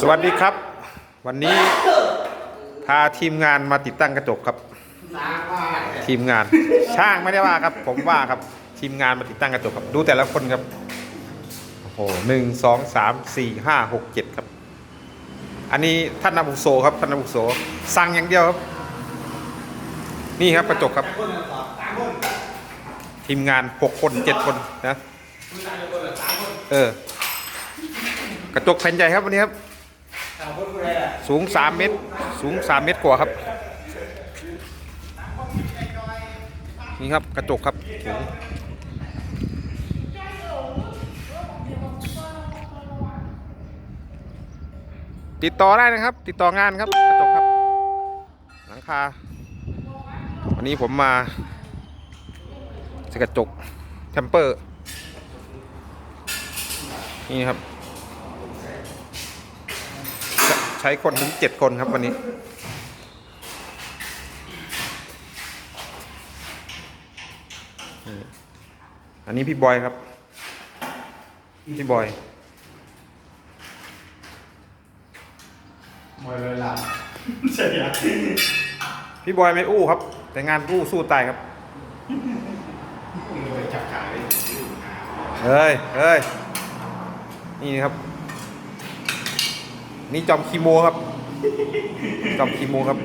สวัสดีครับ วันนี้พาทีมงานมาติดตั้งกระจกครับ ทีมงานช่างไม่ได้ว่าครับ ผมว่าครับทีมงานมาติดตั้งกระจกครับ ดูแต่ละคนครับโอ้โหหนึ่งสองสามสี่ห้าหกเจ็ดครับ อันนี้ท่านอาบุโสครับท่านอาบุโสสั่งอย่างเดียวครับ นี่ครับกระจกครับ ทีมงานหกคนเจ็ดคนนะเออกระจกแผ่นใหญ่ครับวันนี้ครับ สูง3เมตร สูง3เมตรกว่าครับ นี่ครับกระจกครับติดต่อได้นะครับ ติดต่องานครับกระจกครับ หลังคา วันนี้ผมมาสกระจกเทมเปอร์ นี่ครับ ใช้คนถึงเจ็ดคนครับวันนี้ อันนี้พี่บอยครับ พี่บอยมวยเลยล่ะใช่ไหมพี่บอยไม่อู้ครับ แต่งานอู้สู้ตายครับไปจับขายเฮ้ยเฮ้ยนี่ครับ นี่จอมคีโมครับ จอมคีโมครับ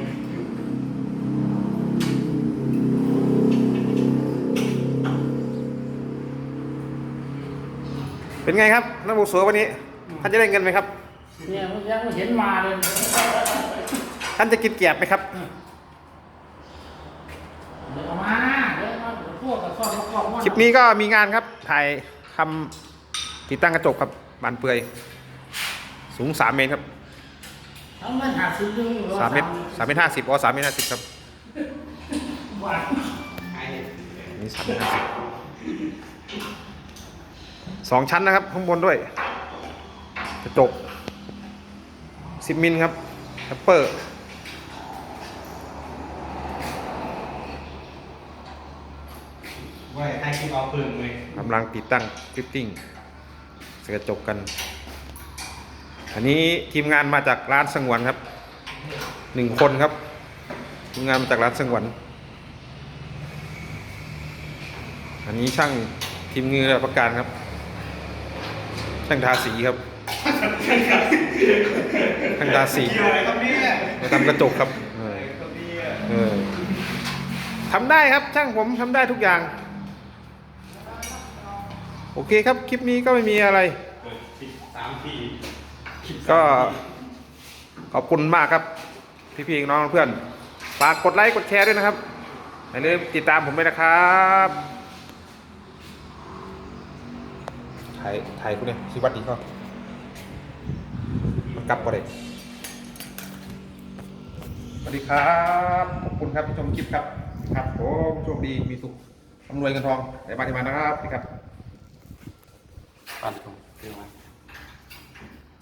เป็นไงครับนักบุกสัววันนี้ ท่านจะได้เงินไหมครับ เนี่ยยังไม่เห็นมาเลย ท่านจะกินแกลบไหมครับ เดี๋ยวเอามาเดี๋ยวมาพวกกับซ่อนมากรอบคลิปนี้ก็มีงานครับ ถ่ายทำติดตั้งกระจกครับบานเปื่อย สูง3เมตรครับทั้งมันหาซื้อเรื่องหรือว่า3เมตร3เมตรห้าสิบอ๋อ3เมตรห้าสิบครับว่านี่สามเมตรห้าสิบสองชั้นนะครับ ข้างบนด้วยกระจก10มิลครับแอปเปอร์ว่าให้คิดเอาปืนเลยกำลังติดตั้งฟิตติ้งสกระจกกัน อันนี้ทีมงานมาจากร้านสงวนครับหนึ่งคนครับ ทีมงานมาจากร้านสงวน อันนี้ช่างทีมงานประการครับ ช่างทาสีครับช่างทาสีมาทำกระจกครับเออทำได้ครับช่างผมทำได้ทุกอย่าง โอเคครับ คลิปนี้ก็ไม่มีอะไร เปิดสิบสามที ก็ขอบคุณมากครับ พี่ๆน้องๆเพื่อนฝากกดไลค์กดแชร์ด้วยนะครับอย่าลืมติดตามผมด้วยนะครับถ่ายถ่ายคุณเนี่ยสิวัดดีก็กลับก็ได้สวัสดีครับขอบคุณครับที่ชมคลิปครับ ครับผมโชคดีมีสุขร่ำรวยเงินทองไหลมาที่มานะครับสวัสดีครับปันตรงเรื่องอะไร